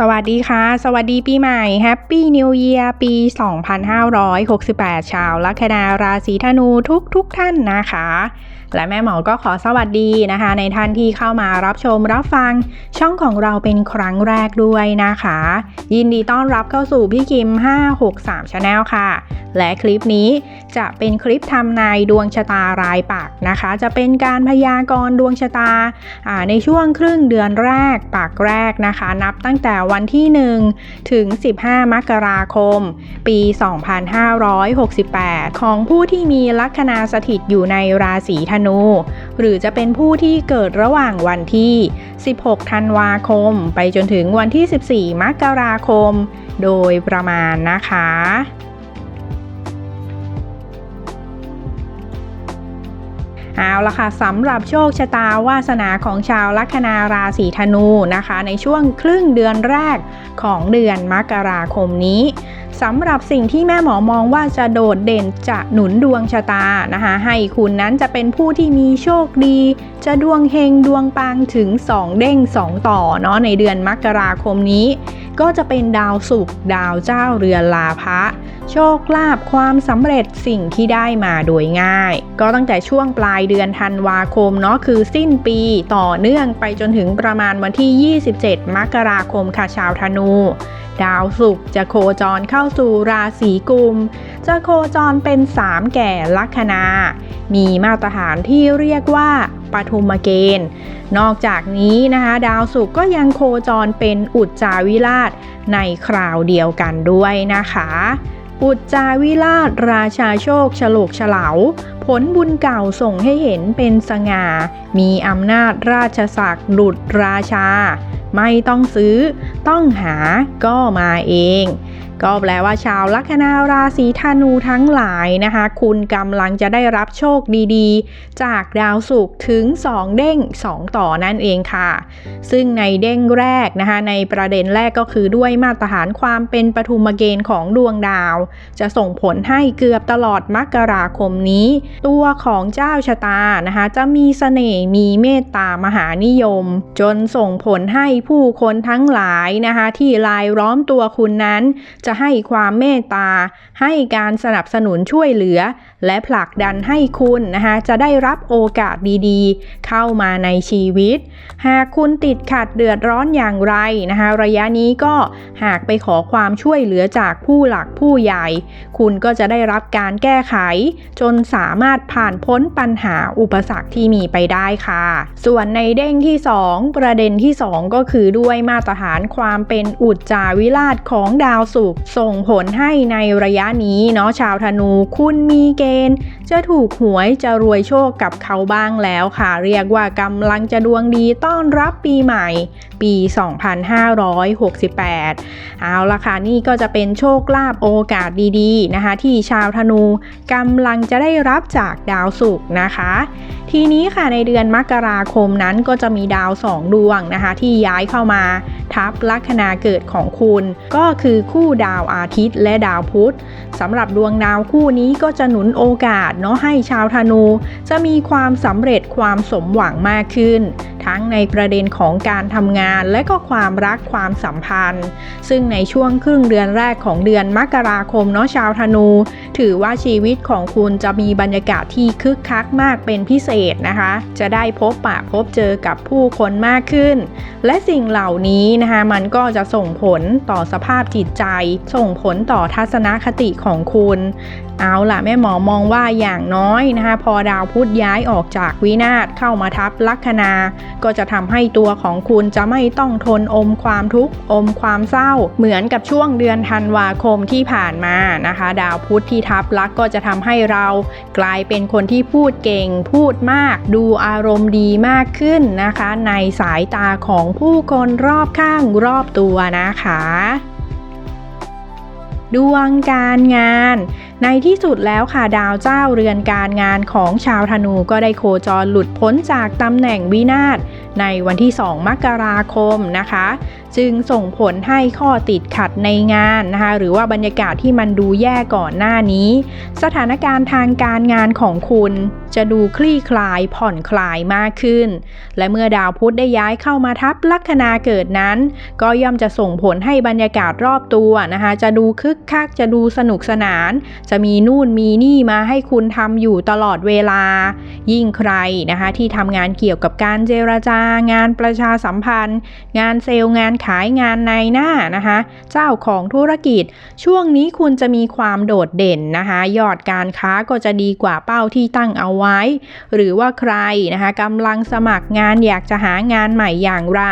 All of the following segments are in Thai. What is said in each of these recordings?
สวัสดีค่ะ สวัสดีปีใหม่ Happy New Year ปี 2568 ชาวลัคนาราศีธนูทุกทุกท่านนะคะ และแม่หมอก็ขอสวัสดีนะคะ ในท่านที่เข้ามารับชมรับฟัง ช่องของเราเป็นครั้งแรกด้วยนะคะ ยินดีต้อนรับเข้าสู่พี่คิม 563 Channel ค่ะ และคลิปนี้จะเป็นคลิปทำนายดวงชะตารายปักนะคะ จะเป็นการพยากรณ์ดวงชะตาในช่วงครึ่งเดือนแรกปักแรกนะคะ นับตั้งแต่วันที่ 1 ถึง 15 มกราคม ปี 2568 ของผู้ที่มีลัคนาสถิตอยู่ในราศีธนู หรือจะเป็นผู้ที่เกิดระหว่างวันที่ 16 ธันวาคม ไปจนถึงวันที่ 14 มกราคม โดยประมาณนะคะ เอาละค่ะสำหรับโชคชะตาวาสนาของชาวลัคนาราศีธนูนะคะ ในช่วงครึ่งเดือนแรกของเดือนมกราคมนี้สำหรับสิ่งที่แม่หมอมองว่าจะโดดเด่นจะหนุนดวงชะตานะคะ ให้คุณนั้นจะเป็นผู้ที่มีโชคดี จะดวงเฮงดวงปังถึง 2 เด้ง 2 ต่อเนาะในเดือนมกราคมนี้ ก็จะเป็นดาวสุขดาวเจ้าเรือนลาภะโชคลาภความสำเร็จสิ่งที่ได้มาโดยง่าย ก็ตั้งแต่ช่วงปลายเดือนธันวาคมเนาะคือสิ้นปีต่อเนื่องไปจนถึงประมาณวันที่ 27 มกราคมค่ะชาวธนู ดาวศุกร์จะโคจรเข้าสู่ราศีกุม จะโคจรเป็น3แก่ลัคนา มีมาตรฐานที่เรียกว่าปฐุมเกณฑ์ นอกจากนี้นะคะ ดาวศุกร์ก็ยังโคจรเป็นอุจจาวิราชในคราวเดียวกันด้วยนะคะอุจจาวิราชราชาโชคฉลกเฉลาผลบุญเก่าส่งให้เห็นเป็นสง่า มีอำนาจราชศักดิ์ดุดราชา ไม่ต้องซื้อ ต้องหาก็มาเอง ก็แปลว่าชาวลัคนาราศีธนูทั้งหลายนะคะ คุณกำลังจะได้รับโชคดีๆ จากดาวศุกร์ถึง 2 เด้ง 2 ต่อนั่นเองค่ะ ซึ่งในเด้งแรกนะคะในประเด็นแรกก็คือด้วยมาตรฐานความเป็นปฐุมเกณฑ์ของดวงดาว จะส่งผลให้เกือบตลอดมกราคมนี้ ตัวของเจ้าชะตานะคะจะมีเสน่ห์มีเมตตามหานิยม จนส่งผลให้ผู้คนทั้งหลายนะคะที่ลายล้อมตัวคุณนั้นจะให้ความเมตตา ให้การสนับสนุนช่วยเหลือ และผลักดันให้คุณนะคะจะได้รับโอกาสดีๆ เข้ามาในชีวิต หากคุณติดขัดเดือดร้อนอย่างไรนะคะระยะนี้ก็หากไปขอความช่วยเหลือจากผู้หลักผู้ใหญ่ คุณก็จะได้รับการแก้ไข จนสามารถผ่านพ้นปัญหาอุปสรรคที่มีไปได้ค่ะ ส่วนในเด้งที่ 2 ประเด็นที่ 2 ก็คือด้วยมาตรฐานความเป็นอุจจาวิราชของดาวศุกร์ส่งผลให้ในระยะนี้เนาะชาวธนู คุณมีเกณฑ์ จะถูกหวยจะรวยโชคกับเขาบ้างแล้วค่ะ เรียกว่ากำลังจะดวงดีต้อนรับปีใหม่ ปี 2568 เอาละค่ะนี่ก็จะเป็นโชคลาภโอกาสดีๆนะคะ ที่ชาวธนูกำลังจะได้รับจากดาวศุกร์นะคะ ทีนี้ค่ะในเดือนมกราคมนั้นก็จะมีดาวสองดวงนะคะ ที่ย้ายเข้ามาทับลัคนาเกิดของคุณ ก็คือคู่ดาวอาทิตย์ และดาวพุธสำหรับดวงดาวคู่นี้ก็จะหนุนโอกาสเนาะให้ชาวธนู จะมีความสำเร็จความสมหวังมากขึ้น ทั้งในประเด็นของการทำงานและก็ความรักความสัมพันธ์ ซึ่งในช่วงครึ่งเดือนแรกของเดือนมกราคมเนาะชาวธนู ถือว่าชีวิตของคุณจะมีบรรยากาศที่คึกคักมากเป็นพิเศษนะคะ จะได้พบปะพบเจอกับผู้คนมากขึ้น และสิ่งเหล่านี้นะคะมันก็จะส่งผลต่อสภาพจิตใจส่งผลต่อทัศนคติของคุณ เอาล่ะแม่หมอมองว่าอย่างน้อยนะคะพอดาวพุธย้ายออกจากวินาศเข้ามาทับลัคนา ก็จะทำให้ตัวของคุณจะไม่ต้องทนอมความทุกข์อมความเศร้า เหมือนกับช่วงเดือนธันวาคมที่ผ่านมานะคะ ดาวพุธที่ทับลักก็จะทำให้เรากลายเป็นคนที่พูดเก่งพูดมาก ดูอารมณ์ดีมากขึ้นนะคะ ในสายตาของผู้คนรอบข้างรอบตัวนะคะ ดวงการงานในที่สุดแล้วค่ะดาวเจ้าเรือนการงานของชาวธนูก็ได้โคจรหลุดพ้นจากตำแหน่งวินาศในวันที่ 2 มกราคมนะคะ จึงส่งผลให้ข้อติดขัดในงานนะคะหรือว่าบรรยากาศที่มันดูแย่ก่อนหน้านี้ สถานการณ์ทางการงานของคุณจะดูคลี่คลายผ่อนคลายมากขึ้น และเมื่อดาวพุธได้ย้ายเข้ามาทับลัคนาเกิดนั้น ก็ย่อมจะส่งผลให้บรรยากาศรอบตัวนะคะจะดูคึกคักจะดูสนุกสนานจะมีนู่นมีนี่มาให้คุณทำอยู่ตลอดเวลา ยิ่งใครนะคะที่ทำงานเกี่ยวกับการเจรจา งานประชาสัมพันธ์ งานเซลล์งานขายงานในหน้านะคะเจ้าของธุรกิจ ช่วงนี้คุณจะมีความโดดเด่นนะคะยอดการค้าก็จะดีกว่าเป้าที่ตั้งเอาไว้ หรือว่าใครนะคะกำลังสมัครงานอยากจะหางานใหม่อย่างไร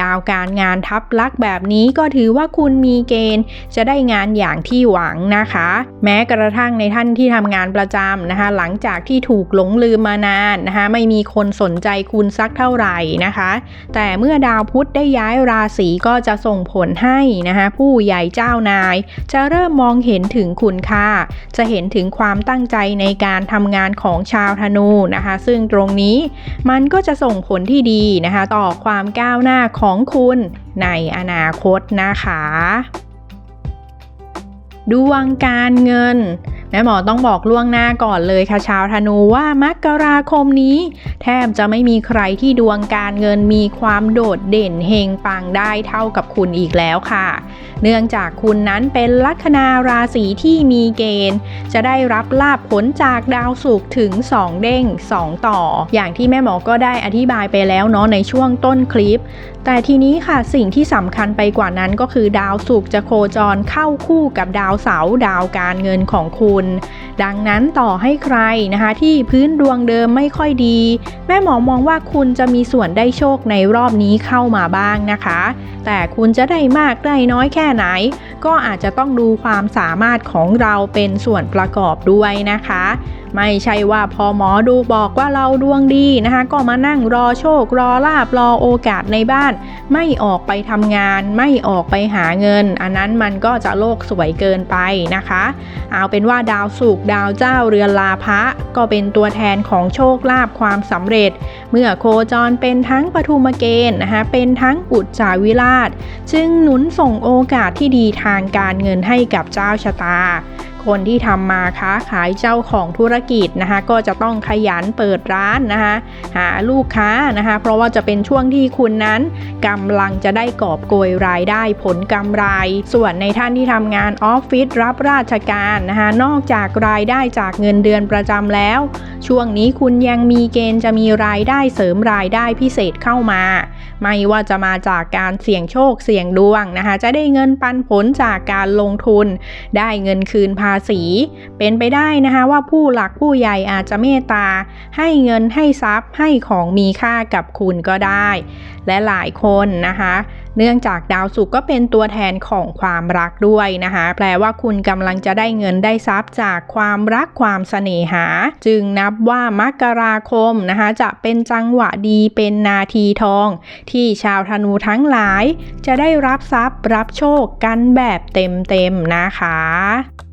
ดาวการงานทับลักษณ์แบบนี้ก็ถือว่าคุณมีเกณฑ์ จะได้งานอย่างที่หวังนะคะ แม้กระทั่งในท่านที่ทำงานประจำนะคะ หลังจากที่ถูกหลงลืมมานานนะคะ ไม่มีคนสนใจคุณสักเท่าไหร่นะคะ แต่เมื่อดาวพุธได้ย้ายราศีก็จะส่งผลให้นะคะผู้ใหญ่เจ้านาย จะเริ่มมองเห็นถึงคุณค่า จะเห็นถึงความตั้งใจในการทำงานของชาวธนูนะคะ ซึ่งตรงนี้มันก็จะส่งผลที่ดีนะคะ ต่อความก้าวหน้าของคุณในอนาคตนะคะ ดวงการเงินแม่หมอต้องบอกล่วงหน้าก่อนเลยค่ะชาวธนูว่ามกราคมนี้ แทบจะไม่มีใครที่ดวงการเงินมีความโดดเด่นเฮงปังได้เท่ากับคุณอีกแล้วค่ะ เนื่องจากคุณนั้นเป็นลัคนาราศีที่มีเกณฑ์ จะได้รับลาบผลจากดาวศุกร์ถึง 2 เด้ง 2 ต่อ อย่างที่แม่หมอก็ได้อธิบายไปแล้วเนาะในช่วงต้นคลิป แต่ทีนี้ค่ะสิ่งที่สำคัญไปกว่านั้นก็คือดาวศุกร์จะโคจรเข้าคู่กับดาวเสาร์ดาวการเงินของคุณดังนั้นต่อให้ใครนะคะ ที่พื้นดวงเดิมไม่ค่อยดี แม่หมอมองว่าคุณจะมีส่วนได้โชคในรอบนี้เข้ามาบ้างนะคะ แต่คุณจะได้มากได้น้อยแค่ไหน ก็อาจจะต้องดูความสามารถของเราเป็นส่วนประกอบด้วยนะคะ ไม่ใช่ว่าพอหมอดูบอกว่าเราดวงดีนะคะ ก็มานั่งรอโชครอลาบรอโอกาสในบ้าน ไม่ออกไปทำงาน ไม่ออกไปหาเงิน อันนั้นมันก็จะโลกสวยเกินไปนะคะ เอาเป็นว่าดาวศุกดาวเจ้าเรือนลาภะก็เป็นตัวแทนของโชคลาภความสำเร็จ เมื่อโคจรเป็นทั้งปฐุมเกณฑ์นะคะเป็นทั้งอุจจาวิราช จึงหนุนส่งโอกาสที่ดีทางการเงินให้กับเจ้าชะตา คนที่ทำมาค้าขายเจ้าของธุรกิจนะคะก็จะต้องขยันเปิดร้านนะคะหาลูกค้านะคะเพราะว่าจะเป็นช่วงที่คุณนั้นกำลังจะได้กอบโกยรายได้ผลกำไร ส่วนในท่านที่ทำงานออฟฟิศรับราชการนะคะนอกจากรายได้จากเงินเดือนประจำแล้ว ช่วงนี้คุณยังมีเกณฑ์จะมีรายได้เสริมรายได้พิเศษเข้ามา ไม่ว่าจะมาจากการเสี่ยงโชคเสี่ยงดวงนะคะจะได้เงินปันผลจากการลงทุน ได้เงินคืนภาษีเป็นไปได้นะคะว่าผู้หลักผู้ใหญ่อาจจะเมตตา ให้เงินให้ทรัพย์ให้ของมีค่ากับคุณก็ได้ และหลายคนนะคะ เนื่องจากดาวศุกร์ก็เป็นตัวแทนของความรักด้วยนะคะแปลว่าคุณกำลังจะได้เงินได้ทรัพย์จากความรักความเสน่หา จึงนับว่ามกราคมนะคะจะเป็นจังหวะดีเป็นนาทีทอง ที่ชาวธนูทั้งหลาย จะได้รับทรัพย์รับโชคกันแบบเต็มๆนะคะ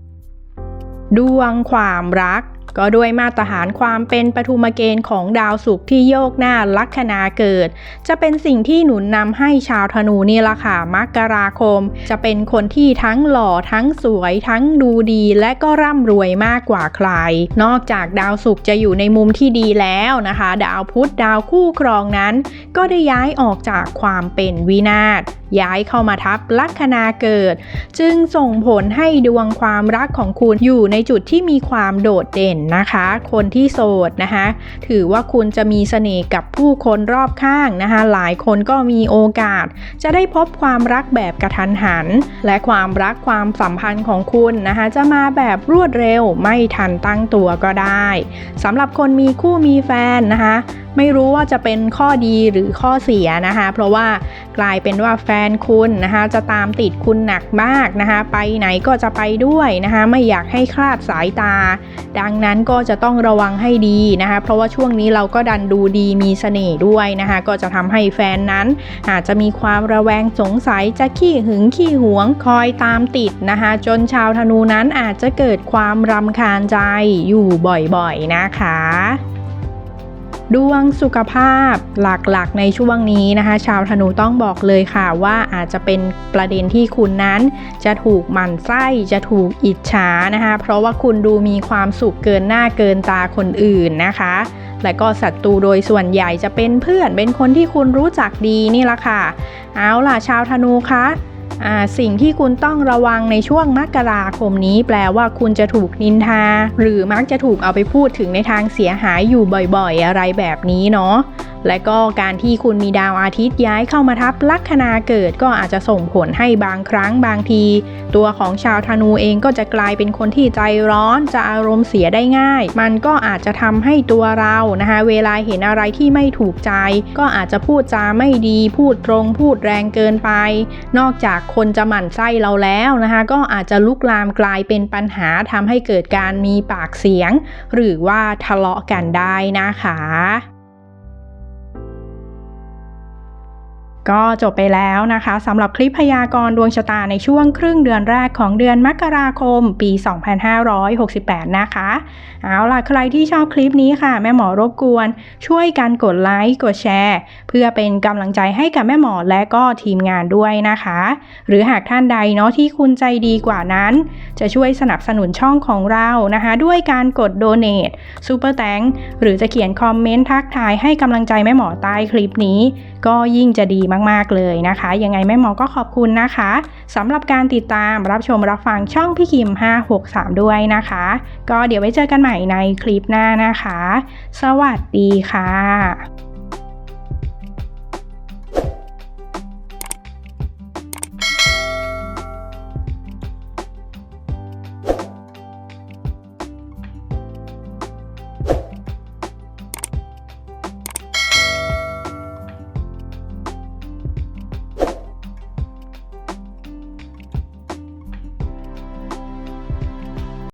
ดวงความรัก ก็ด้วยมาตรฐานความเป็นปฐุมเกณฑ์ของดาวศุกร์ที่โยกหน้าลัคนาเกิด จะเป็นสิ่งที่หนุนนำให้ชาวธนูนี่ละค่ะมกราคม จะเป็นคนที่ทั้งหล่อทั้งสวย ทั้งดูดีและก็ร่ำรวยมากกว่าใคร นอกจากดาวศุกร์จะอยู่ในมุมที่ดีแล้วนะคะ ดาวพุธดาวคู่ครองนั้น ก็ได้ย้ายออกจากความเป็นวินาศ ย้ายเข้ามาทับลัคนาเกิด จึงส่งผลให้ดวงความรักของคุณอยู่ในจุดที่มีความโดดเด่นนะคะ คนที่โสดนะคะถือว่าคุณจะมีเสน่ห์กับผู้คนรอบข้างนะคะ หลายคนก็มีโอกาส จะได้พบความรักแบบกระทันหัน และความรักความสัมพันธ์ของคุณนะคะจะมาแบบรวดเร็วไม่ทันตั้งตัวก็ได้สำหรับคนมีคู่มีแฟนนะคะไม่รู้ว่าจะเป็นข้อดีหรือข้อเสียนะคะ เพราะว่ากลายเป็นว่าแฟนคุณนะคะจะตามติดคุณหนักมากนะคะ ไปไหนก็จะไปด้วยนะคะ ไม่อยากให้คลาดสายตา ดังนั้นก็จะต้องระวังให้ดีนะคะ เพราะว่าช่วงนี้เราก็ดันดูดีมีเสน่ห์ด้วยนะคะ ก็จะทำให้แฟนนั้น อาจจะมีความระแวงสงสัยจะขี้หึงขี้หวงคอยตามติดนะคะ จนชาวธนูนั้นอาจจะเกิดความรำคาญใจอยู่บ่อยๆนะคะ ดวงสุขภาพหลักๆ ในช่วงนี้นะคะ ชาวธนูต้องบอกเลยค่ะว่าอาจจะเป็นประเด็นที่คุณนั้นจะถูกหมั่นไส้จะถูกอิจฉานะคะ เพราะว่าคุณดูมีความสุขเกินหน้าเกินตาคนอื่นนะคะและก็ศัตรูโดยส่วนใหญ่จะเป็นเพื่อนเป็นคนที่คุณรู้จักดีนี่ละค่ะ เอาล่ะชาวธนูคะอ่า สิ่งที่คุณต้องระวังในช่วงมกราคมนี้ แปลว่าคุณจะถูกนินทา หรือมักจะถูกเอาไปพูดถึงในทางเสียหายอยู่บ่อยๆ อะไรแบบนี้เนาะ และก็การที่คุณมีดาวอาทิตย์ย้ายเข้ามาทับลัคนาเกิดก็อาจจะส่งผลให้บางครั้งบางที ตัวของชาวธนูเองก็จะกลายเป็นคนที่ใจร้อนจะอารมณ์เสียได้ง่าย มันก็อาจจะทำให้ตัวเรานะคะเวลาเห็นอะไรที่ไม่ถูกใจ ก็อาจจะพูดจาไม่ดีพูดตรงพูดแรงเกินไป นอกจากคนจะหมั่นไส้เราแล้วนะคะก็อาจจะลุกลามกลายเป็นปัญหาทำให้เกิดการมีปากเสียง หรือว่าทะเลาะกันได้นะคะ ก็จบไปแล้วนะคะสำหรับคลิปพยากรณ์ดวงชะตาในช่วงครึ่งเดือนแรกของเดือนมกราคมปี 2568 นะคะ เอาล่ะใครที่ชอบคลิปนี้ค่ะ แม่หมอรบกวน ช่วยกันกดไลค์กดแชร์ เพื่อเป็นกำลังใจให้กับแม่หมอและก็ทีมงานด้วยนะคะ หรือหากท่านใดเนาะที่คุณใจดีกว่านั้น จะช่วยสนับสนุนช่องของเรานะคะ ด้วยการกด donate super thank หรือจะเขียนคอมเมนต์ทักทายให้กำลังใจแม่หมอใต้คลิปนี้ ก็ยิ่งจะดีมากๆเลยนะคะ ยังไงแม่หมอก็ขอบคุณนะคะสำหรับการติดตามรับชมรับฟังช่องพี่คิม 563 ด้วยนะคะ ก็เดี๋ยวไว้เจอกันใหม่ในคลิปหน้านะคะ สวัสดีค่ะ